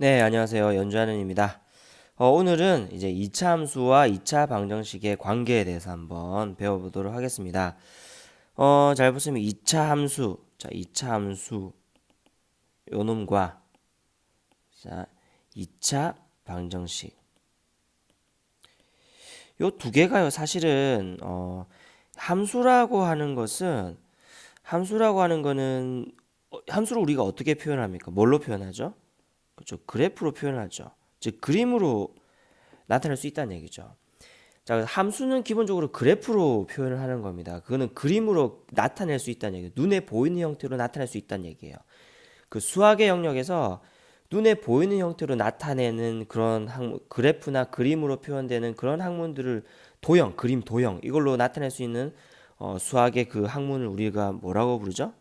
네, 안녕하세요. 연주하는입니다. 어, 오늘은 이제 2차 함수와 2차 방정식의 관계에 대해서 한번 배워보도록 하겠습니다. 어, 잘 보시면 2차 함수, 자, 2차 함수 요 놈과 자, 2차 방정식 요 두 개가요, 사실은 어, 함수라고 하는 것은 함수라고 하는 거는 어, 함수를 우리가 어떻게 표현합니까? 뭘로 표현하죠? 그렇죠. 그래프로 표현하죠. 즉 그림으로 나타낼 수 있다는 얘기죠. 자, 함수는 기본적으로 그래프로 표현을 하는 겁니다. 그거는 그림으로 나타낼 수 있다는 얘기예요. 눈에 보이는 형태로 나타낼 수 있다는 얘기예요. 그 수학의 영역에서 눈에 보이는 형태로 나타내는 그런 학문, 그래프나 그림으로 표현되는 그런 학문들을 도형, 그림 도형 이걸로 나타낼 수 있는 어, 수학의 그 학문을 우리가 뭐라고 부르죠?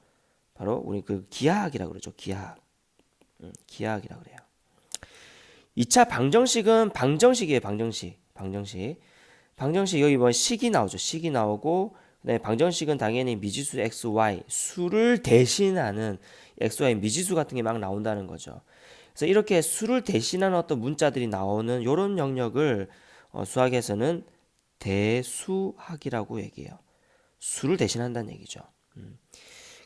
바로 우리 그 기하학이라고 그러죠. 기하학. 음, 기하학이라 그래요. 2차 방정식은 방정식이에요. 방정식. 방정식. 방정식 여기 뭐 식이 나오죠. 식이 나오고 그다음에 방정식은 당연히 미지수 x, y 수를 대신하는 x, y 미지수 같은 게 막 나온다는 거죠. 그래서 이렇게 수를 대신하는 어떤 문자들이 나오는 이런 영역을 어, 수학에서는 대수학이라고 얘기해요. 수를 대신한다는 얘기죠. 음.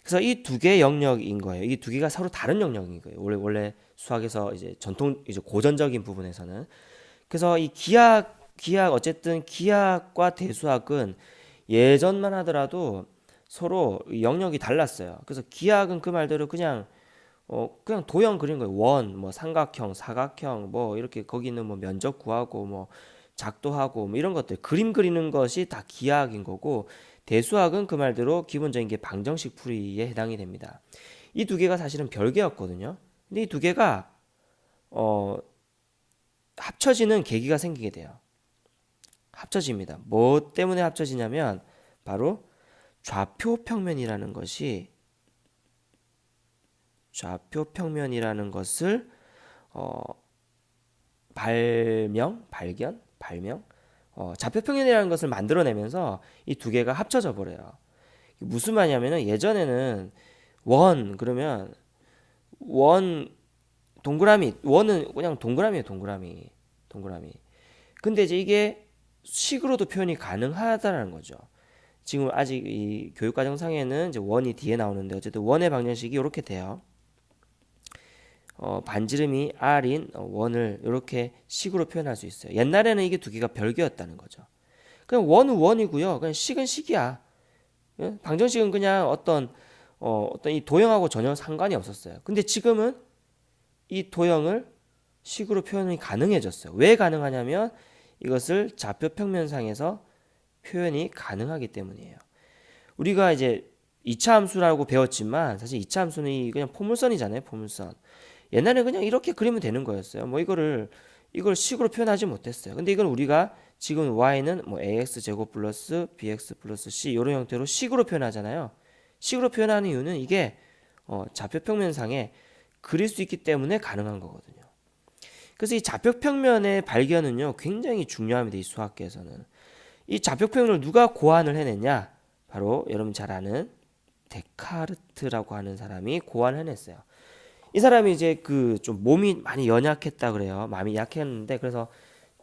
그래서 이 두 개의 영역인 거예요. 이 두 개가 서로 다른 영역인 거예요. 원래 원래 수학에서 이제 전통 이제 고전적인 부분에서는 그래서 이 기하 기하 어쨌든 기하과 대수학은 예전만 하더라도 서로 영역이 달랐어요. 그래서 기하학은 그 말대로 그냥 어 그냥 도형 그린 거예요. 원, 뭐 삼각형, 사각형, 뭐 이렇게 거기 있는 뭐 면적 구하고 뭐 작도하고 뭐 이런 것들 그림 그리는 것이 다 기하학인 거고 대수학은 그 말대로 기본적인 게 방정식 풀이에 해당이 됩니다. 이 두 개가 사실은 별개였거든요. 근데 이 두 개가 어, 합쳐지는 계기가 생기게 돼요. 합쳐집니다. 뭐 때문에 합쳐지냐면 바로 좌표 평면이라는 것이 좌표 평면이라는 것을 어, 발명, 발견, 발명 어, 좌표 평면이라는 것을 만들어내면서 이 두 개가 합쳐져 버려요. 무슨 말이냐면은 예전에는 원 그러면 원 동그라미 원은 그냥 동그라미예요 동그라미 동그라미. 근데 이제 이게 식으로도 표현이 가능하다는 거죠. 지금 아직 이 교육과정상에는 이제 원이 뒤에 나오는데 어쨌든 원의 방정식이 이렇게 돼요. 어, 반지름이 r인 어, 원을 이렇게 식으로 표현할 수 있어요. 옛날에는 이게 두 개가 별개였다는 거죠. 그냥 원은 원이고요. 그냥 식은 식이야. 예? 방정식은 그냥 어떤 어, 어떤 이 도형하고 전혀 상관이 없었어요. 근데 지금은 이 도형을 식으로 표현이 가능해졌어요. 왜 가능하냐면 이것을 좌표 평면상에서 표현이 가능하기 때문이에요. 우리가 이제 2차 함수라고 배웠지만 사실 2차 함수는 그냥 포물선이잖아요. 포물선. 옛날에 그냥 이렇게 그리면 되는 거였어요. 뭐 이거를 이걸 식으로 표현하지 못했어요. 근데 이건 우리가 지금 y는 뭐 ax 제곱 플러스 bx 플러스 c 이런 형태로 식으로 표현하잖아요. 식으로 표현하는 이유는 이게 어, 좌표평면상에 그릴 수 있기 때문에 가능한 거거든요. 그래서 이 좌표평면의 발견은요 굉장히 중요합니다. 이 수학계에서는 이 좌표평면을 누가 고안을 해냈냐? 바로 여러분 잘 아는 데카르트라고 하는 사람이 고안해냈어요. 이 사람이 이제 그 좀 몸이 많이 연약했다 그래요. 마음이 약했는데 그래서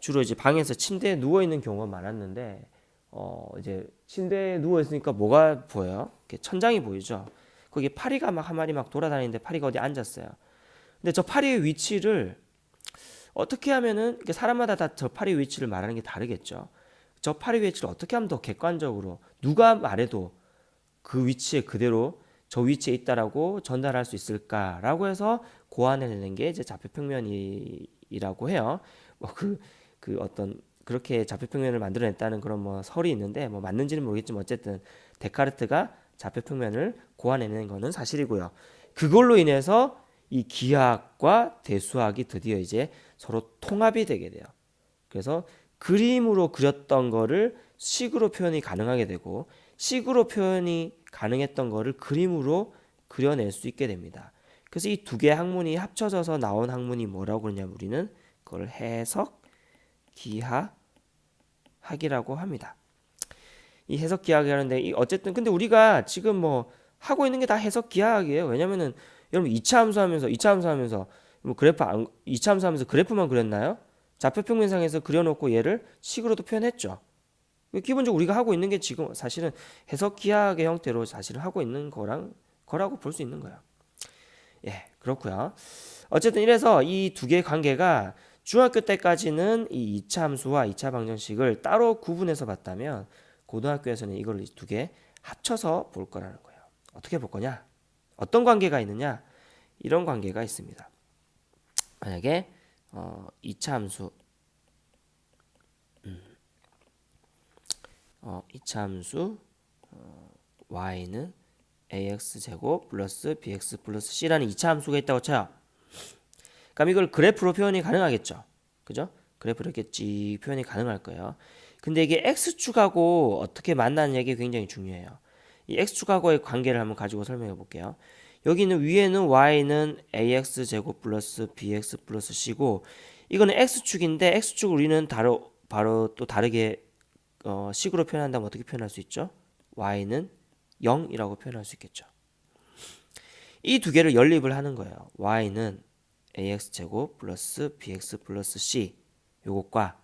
주로 이제 방에서 침대에 누워 있는 경우가 많았는데 어 이제 침대에 누워 있으니까 뭐가 보여요? 천장이 보이죠. 거기에 파리가 막 한 마리 막 돌아다니는데 파리가 어디 앉았어요. 근데 저 파리의 위치를 어떻게 하면은 사람마다 다 저 파리 위치를 말하는 게 다르겠죠. 저 파리 위치를 어떻게 하면 더 객관적으로 누가 말해도 그 위치에 그대로 저 위치에 있다라고 전달할 수 있을까라고 해서 고안해내는 게 이제 좌표 평면이라고 해요. 뭐 그 그 어떤 그렇게 좌표평면을 만들어냈다는 그런 뭐 설이 있는데 뭐 맞는지는 모르겠지만 어쨌든 데카르트가 좌표평면을 고안해낸 거는 사실이고요. 그걸로 인해서 이 기하학과 대수학이 드디어 이제 서로 통합이 되게 돼요. 그래서 그림으로 그렸던 거를 식으로 표현이 가능하게 되고 식으로 표현이 가능했던 거를 그림으로 그려낼 수 있게 됩니다. 그래서 이 두 개의 학문이 합쳐져서 나온 학문이 뭐라고 그러냐면 우리는 그걸 해석 기하 학이라고 합니다. 이 해석 기하학이라는데 이 어쨌든 근데 우리가 지금 뭐 하고 있는 게 다 해석 기하학이에요. 왜냐면은 여러분 2차 함수 하면서 2차 함수 하면서 뭐 그래프 안, 이차 함수하면서 그래프만 그렸나요? 좌표 평면상에서 그려놓고 얘를 식으로도 표현했죠. 기본적으로 우리가 하고 있는 게 지금 사실은 해석 기하학의 형태로 사실은 하고 있는 거랑 거라고 볼 수 있는 거예요. 예, 그렇고요. 어쨌든 이래서 이 두 개의 관계가 중학교 때까지는 이 2차 함수와 2차 방정식을 따로 구분해서 봤다면 고등학교에서는 이걸 두 개 합쳐서 볼 거라는 거예요. 어떻게 볼 거냐? 어떤 관계가 있느냐? 이런 관계가 있습니다. 만약에 어, 2차 함수 음, 어, 2차 함수 어, y는 ax 제곱 플러스 bx 플러스 c라는 2차 함수가 있다고 쳐요. 그럼 이걸 그래프로 표현이 가능하겠죠. 그죠? 그래프로 이렇게 쭉 표현이 가능할 거예요. 근데 이게 x축하고 어떻게 만나는 얘기 굉장히 중요해요. 이 x축하고의 관계를 한번 가지고 설명해 볼게요. 여기는 위에는 y는 ax 제곱 플러스 bx 플러스 c고 이거는 x축인데 x축을 우리는 바로 바로 또 다르게 어, 식으로 표현한다면 어떻게 표현할 수 있죠? y는 0이라고 표현할 수 있겠죠. 이 두 개를 연립을 하는 거예요. y는 ax 제곱 플러스 bx 플러스 c 요것과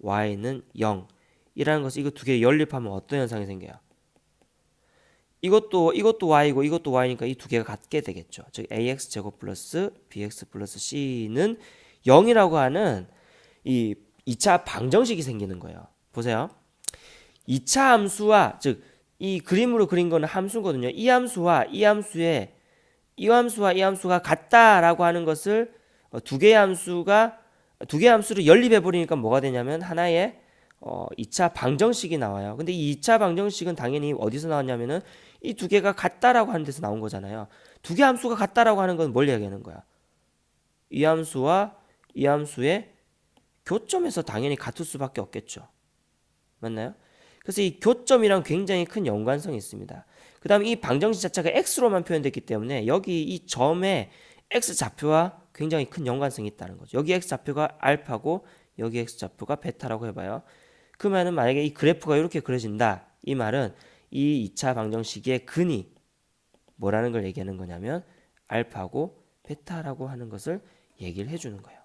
y는 0 이라는 것을 이거 두 개 연립하면 어떤 현상이 생겨요? 이것도 이것도 y고 이것도 y니까 이 두 개가 같게 되겠죠. 즉 ax 제곱 플러스 bx 플러스 c는 0이라고 하는 이 2차 방정식이 생기는 거예요. 보세요. 2차 함수와 즉 이 그림으로 그린 거는 함수거든요. 이 함수와 이 함수의 이 함수와 이 함수가 같다라고 하는 것을 어, 두 개의 함수가 두 개의 함수를 연립해 버리니까 뭐가 되냐면 하나의 어 2차 방정식이 나와요. 근데 이 2차 방정식은 당연히 어디서 나왔냐면은 이 두 개가 같다라고 하는 데서 나온 거잖아요. 두 개 함수가 같다라고 하는 건뭘 얘기하는 거야? 이 함수와 이 함수의 교점에서 당연히 같을 수밖에 없겠죠. 맞나요? 그래서 이 교점이랑 굉장히 큰 연관성이 있습니다. 그 다음에 이 방정식 자체가 x로만 표현됐기 때문에 여기 이 점의 x 좌표와 굉장히 큰 연관성이 있다는 거죠. 여기 x 좌표가 알파고 여기 x 좌표가 베타라고 해봐요. 그러면은 만약에 이 그래프가 이렇게 그려진다. 이 말은 이 2차 방정식의 근이 뭐라는 걸 얘기하는 거냐면 알파고 베타라고 하는 것을 얘기를 해주는 거예요.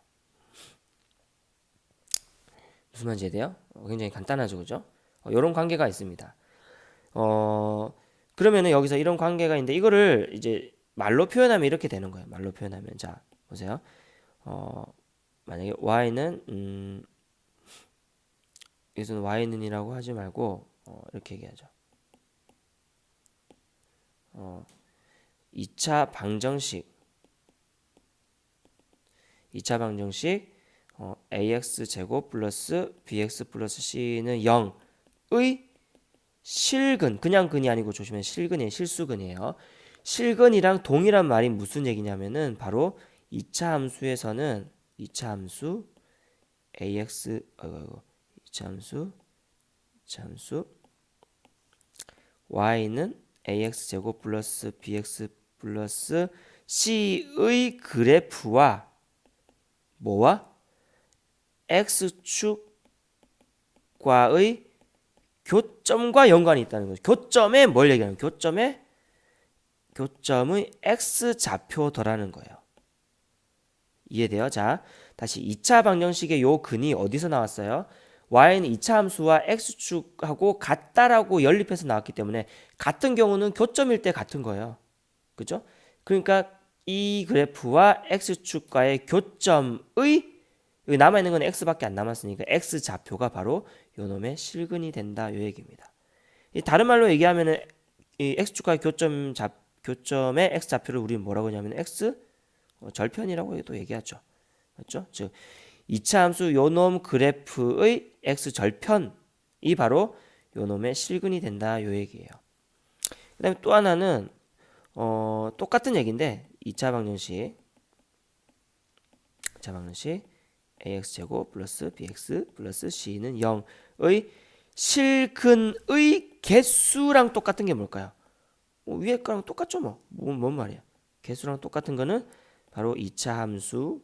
무슨 말인지 돼요? 어, 굉장히 간단하죠, 그죠? 어, 이런 관계가 있습니다. 어, 그러면은 여기서 이런 관계가 있는데 이거를 이제 말로 표현하면 이렇게 되는 거예요. 말로 표현하면 자 보세요. 어, 만약에 y는 음, 여기서는 y는이라고 하지 말고 어, 이렇게 얘기하죠. 어, 2차 방정식 2차 방정식 어, ax 제곱 플러스 bx 플러스 c는 0의 실근 그냥 근이 아니고 조심해 실근이에요 실수근이에요 실근이랑 동일한 말이 무슨 얘기냐면은 바로 2차 함수에서는 2차 함수 ax 어이구, 2차 함수 2차 함수 y는 ax 제곱 플러스 bx 플러스 c의 그래프와 뭐와 x축과의 교점과 연관이 있다는 거죠. 교점에 뭘 얘기하는? 교점에 교점의 x 좌표더라는 거예요. 이해돼요? 자, 다시 2차 방정식의 요 근이 어디서 나왔어요? y는 2차 함수와 x축하고 같다라고 연립해서 나왔기 때문에 같은 경우는 교점일 때 같은 거예요. 그죠? 그러니까 이 그래프와 x축과의 교점의 여기 남아 있는 건 x밖에 안 남았으니까 x 좌표가 바로 요 놈의 실근이 된다 요 얘기입니다. 이 다른 말로 얘기하면은 이 x축과의 교점 잡 교점의 x 좌표를 우리는 뭐라고 하냐면 x 어, 절편이라고 또 얘기하죠. 맞죠? 즉 2차 함수 요놈 그래프의 x 절편이 바로 요놈의 실근이 된다 요 얘기예요. 그다음에 또 하나는 어, 똑같은 얘기인데 2차 방정식 2차 방정식 ax 제곱 플러스 bx 플러스 c는 0의 실근의 개수랑 똑같은 게 뭘까요? 뭐 위에 거랑 똑같죠 뭐. 뭔, 뭔 말이야. 개수랑 똑같은 거는 바로 2차 함수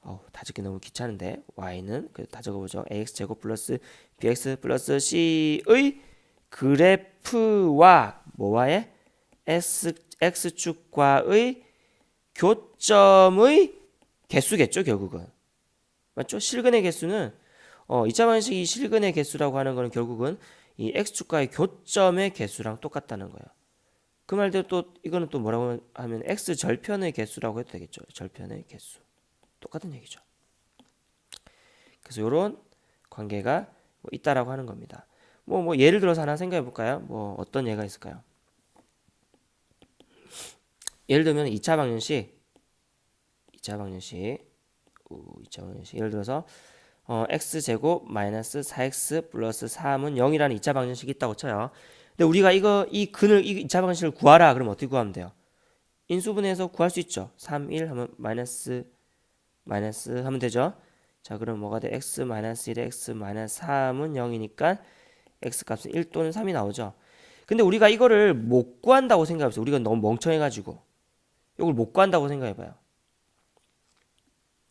어, 다 적기 너무 귀찮은데 y는 다 적어보죠. ax 제곱 플러스 bx 플러스 c의 그래프와 뭐와의 x, x축과의 교점의 개수겠죠, 결국은. 맞죠? 실근의 개수는 어, 2차 방정식이 실근의 개수라고 하는 거는 결국은 이 x축과의 교점의 개수랑 똑같다는 거예요. 그 말대로 또 이거는 또 뭐라고 하면 x 절편의 개수라고 해도 되겠죠. 절편의 개수. 똑같은 얘기죠. 그래서 이런 관계가 뭐 있다라고 하는 겁니다. 뭐, 뭐 예를 들어서 하나 생각해 볼까요? 뭐 어떤 예가 있을까요? 예를 들면 2차 방정식 2차 방정식 2차 방정식 예를 들어서 어, x제곱 마이너스 4x 플러스 3은 0이라는 2차 방정식이 있다고 쳐요. 근데 우리가 이거 이 근을 이 2차 방정식을 구하라 그러면 어떻게 구하면 돼요? 인수분해해서 구할 수 있죠. 3, 1 하면 마이너스 마이너스 하면 되죠. 자, 그럼 뭐가 돼? x 마이너스 1에 x 마이너스 3은 0이니까 x 값은 1 또는 3이 나오죠. 근데 우리가 이거를 못 구한다고 생각해보세요. 우리가 너무 멍청해가지고 이걸 못 구한다고 생각해봐요.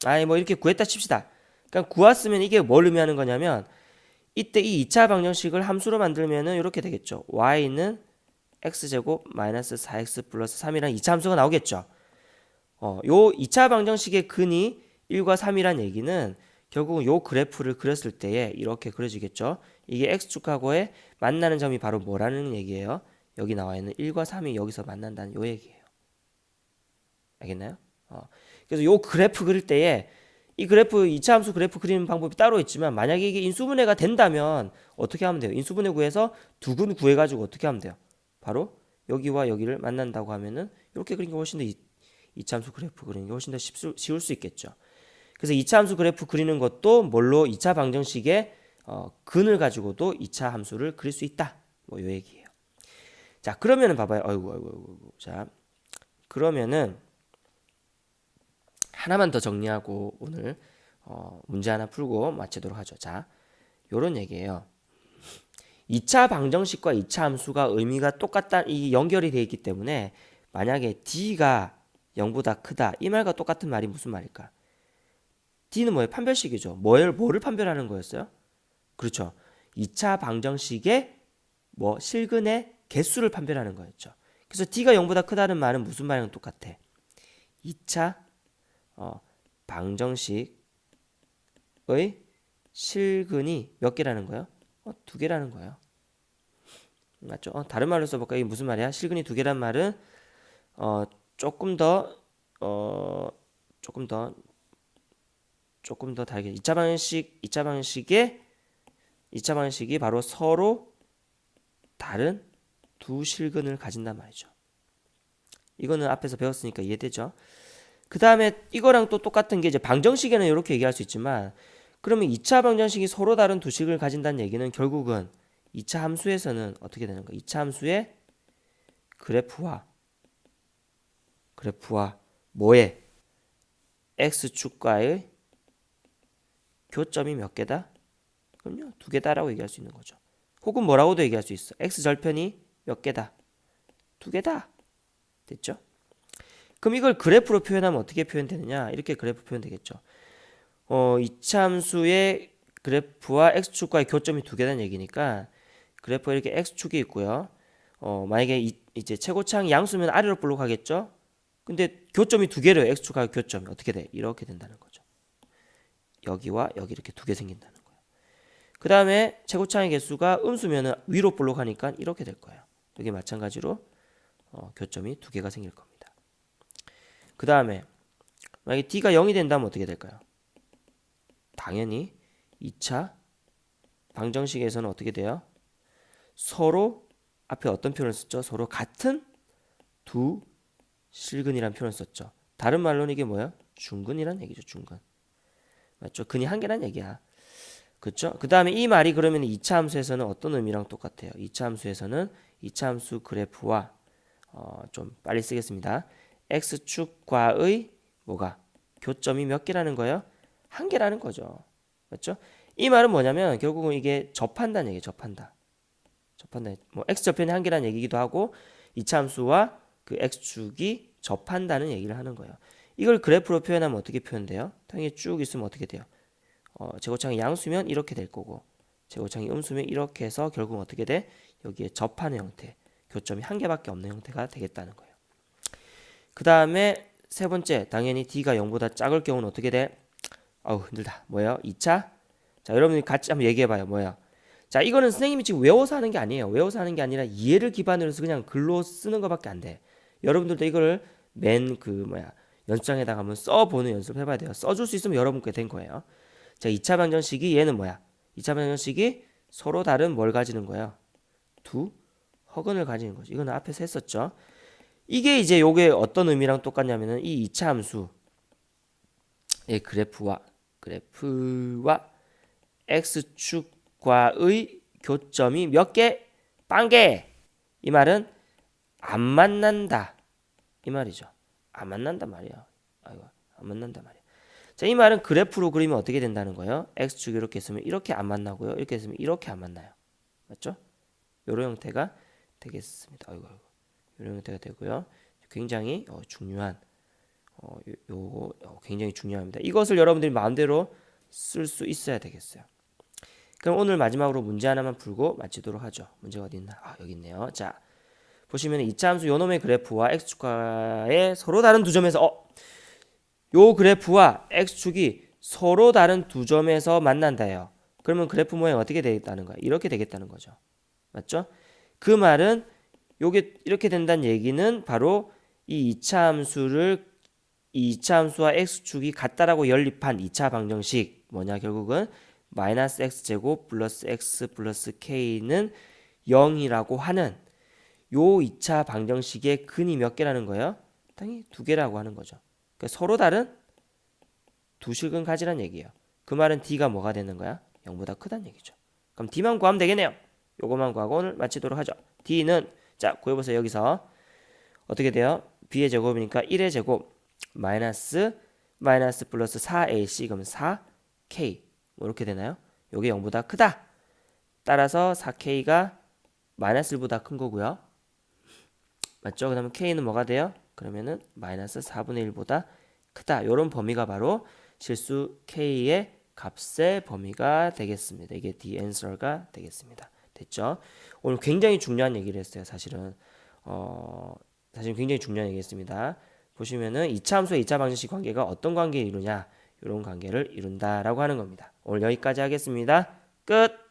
아니 뭐 이렇게 구했다 칩시다. 그러니까 구했으면 이게 뭘 의미하는 거냐면 이때 이 2차 방정식을 함수로 만들면은 이렇게 되겠죠. y는 x제곱 마이너스 4x 플러스 3이라는 2차 함수가 나오겠죠. 어, 요 2차 방정식의 근이 1과 3이란 얘기는 결국은 요 그래프를 그렸을 때에 이렇게 그려지겠죠. 이게 x축하고의 만나는 점이 바로 뭐라는 얘기예요? 여기 나와 있는 1과 3이 여기서 만난다는 요 얘기예요. 알겠나요? 어. 그래서 요 그래프 그릴 때에 이 그래프 2차 함수 그래프 그리는 방법이 따로 있지만 만약에 이게 인수분해가 된다면 어떻게 하면 돼요? 인수분해 구해서 두근 구해 가지고 어떻게 하면 돼요? 바로 여기와 여기를 만난다고 하면은 이렇게 그린 게 훨씬 더 2차 함수 그래프 그리는 게 훨씬 더 쉽수, 쉬울 수 있겠죠. 그래서 2차 함수 그래프 그리는 것도 뭘로 2차 방정식의 어, 근을 가지고도 2차 함수를 그릴 수 있다. 뭐 요 얘기예요. 자, 그러면은 봐봐요. 아이고 아이고 아이고. 자. 그러면은 하나만 더 정리하고 오늘 어, 문제 하나 풀고 마치도록 하죠. 자, 요런 얘기예요. 2차 방정식과 2차 함수가 의미가 똑같다, 이 연결이 되어 있기 때문에 만약에 d가 0보다 크다 이 말과 똑같은 말이 무슨 말일까? d는 뭐예요? 판별식이죠. 뭐를 뭐를 판별하는 거였어요? 그렇죠. 2차 방정식의 뭐 실근의 개수를 판별하는 거였죠. 그래서 d가 0보다 크다는 말은 무슨 말이랑 똑같아? 2차 어, 방정식의 실근이 몇 개라는 거예요? 어, 두 개라는 거예요. 맞죠? 어, 다른 말로 써볼까? 이게 무슨 말이야? 실근이 두 개란 말은 어, 조금 더 어, 조금 더 조금 더 다르게 2차 방식 2차 방식의 2차 방식이 바로 서로 다른 두 실근을 가진단 말이죠. 이거는 앞에서 배웠으니까 이해되죠? 그 다음에 이거랑 또 똑같은 게 이제 방정식에는 이렇게 얘기할 수 있지만 그러면 2차 방정식이 서로 다른 두 식을 가진다는 얘기는 결국은 2차 함수에서는 어떻게 되는 가 2차 함수의 그래프와 그래프와 뭐의 x축과의 교점이 몇 개다? 그럼요. 두 개다라고 얘기할 수 있는 거죠. 혹은 뭐라고도 얘기할 수 있어. x절편이 몇 개다? 두 개다. 됐죠? 그럼 이걸 그래프로 표현하면 어떻게 표현되느냐? 이렇게 그래프 표현되겠죠. 어, 이참수의 그래프와 x축과의 교점이 두 개라는 얘기니까 그래프가 이렇게 x축이 있고요. 어, 만약에 이, 이제 최고창 양수면 아래로 볼록하겠죠? 근데 교점이 두 개래요. x축과 교점이 어떻게 돼? 이렇게 된다는 거죠. 여기와 여기 이렇게 두 개 생긴다는 거예요. 그 다음에 최고창의 개수가 음수면은 위로 볼록하니까 이렇게 될 거예요. 여기 마찬가지로 어, 교점이 두 개가 생길 겁니다. 그 다음에 만약에 d가 0이 된다면 어떻게 될까요? 당연히 2차 방정식에서는 어떻게 돼요? 서로 앞에 어떤 표현을 썼죠? 서로 같은 두 실근이란 표현을 썼죠. 다른 말로는 이게 뭐야? 중근이란 얘기죠. 중근. 맞죠? 근이 한 개란 얘기야. 그렇죠? 그 다음에 이 말이 그러면 2차 함수에서는 어떤 의미랑 똑같아요? 2차 함수에서는 2차 함수 그래프와 어, 좀 빨리 쓰겠습니다. X축과의 뭐가 교점이 몇 개라는 거예요? 한 개라는 거죠. 맞죠? 이 말은 뭐냐면 결국은 이게 접한다는 얘기예요. 접한다. 접한다. 뭐 x 접편이 한 개라는 얘기기도 하고 이 참수와 그 x축이 접한다는 얘기를 하는 거예요. 이걸 그래프로 표현하면 어떻게 표현돼요? 당연히 쭉 있으면 어떻게 돼요? 어, 제곱창이 양수면 이렇게 될 거고 제곱창이 음수면 이렇게 해서 결국 어떻게 돼? 여기에 접하는 형태, 교점이 한 개밖에 없는 형태가 되겠다는 거예요. 그 다음에 세 번째 당연히 D가 0보다 작을 경우는 어떻게 돼? 아우 힘들다. 뭐예요? 2차? 자 여러분이 같이 한번 얘기해봐요. 뭐야? 자 이거는 선생님이 지금 외워서 하는 게 아니에요. 외워서 하는 게 아니라 이해를 기반으로 해서 그냥 글로 쓰는 것밖에 안 돼. 여러분들도 이거를 맨 그 뭐야 연습장에다가 한번 써보는 연습을 해봐야 돼요. 써줄 수 있으면 여러분께 된 거예요. 자 2차 방정식이 얘는 뭐야? 2차 방정식이 서로 다른 뭘 가지는 거예요? 두 허근을 가지는 거죠. 이거는 앞에서 했었죠. 이게 이제 요게 어떤 의미랑 똑같냐면은 이 2차 함수 의 그래프와 그래프와 x축과의 교점이 몇 개? 빵개. 이 말은 안 만난다. 이 말이죠. 안 만난다 말이야. 아이고, 안 만난다 말이야. 자, 이 말은 그래프로 그리면 어떻게 된다는 거예요? x축 이렇게 있으면 이렇게 안 만나고요. 이렇게 있으면 이렇게 안 만나요. 맞죠? 요런 형태가 되겠습니다. 아이고, 아이고. 요런 형태가 되고요. 굉장히 어, 중요한 어, 요, 요거 어, 굉장히 중요합니다. 이것을 여러분들이 마음대로 쓸 수 있어야 되겠어요. 그럼 오늘 마지막으로 문제 하나만 풀고 마치도록 하죠. 문제가 어디 있나? 아, 여기 있네요. 자, 보시면 이차 함수 요놈의 그래프와 x축과의 서로 다른 두 점에서 어, 요 그래프와 x축이 서로 다른 두 점에서 만난다요. 그러면 그래프 모양이 어떻게 되겠다는 거야? 이렇게 되겠다는 거죠. 맞죠? 그 말은 요게 이렇게 된다는 얘기는 바로 이 2차 함수를 이 2차 함수와 x축이 같다라고 연립한 2차 방정식 뭐냐 결국은 마이너스 x제곱 플러스 x 플러스 k는 0이라고 하는 요 2차 방정식의 근이 몇 개라는 거예요? 당연히 두 개라고 하는 거죠. 그러니까 서로 다른 두 실근 가지란 얘기예요. 그 말은 d가 뭐가 되는 거야? 0보다 크다는 얘기죠. 그럼 d만 구하면 되겠네요. 요것만 구하고 오늘 마치도록 하죠. d는 자 구해보세요. 여기서 어떻게 돼요? b의 제곱이니까 1의 제곱 마이너스 마이너스 플러스 4ac 그러면 4k 뭐 이렇게 되나요? 요게 0보다 크다. 따라서 4k가 마이너스 1보다 큰 거고요. 맞죠? 그다음에 k는 뭐가 돼요? 그러면은 마이너스 4분의 1보다 크다. 요런 범위가 바로 실수 k의 값의 범위가 되겠습니다. 이게 the answer가 되겠습니다. 됐죠? 오늘 굉장히 중요한 얘기를 했어요. 사실은 어 사실 굉장히 중요한 얘기했습니다. 보시면은 2차 함수와 2차 방정식 관계가 어떤 관계를 이루냐 이런 관계를 이룬다라고 하는 겁니다. 오늘 여기까지 하겠습니다. 끝.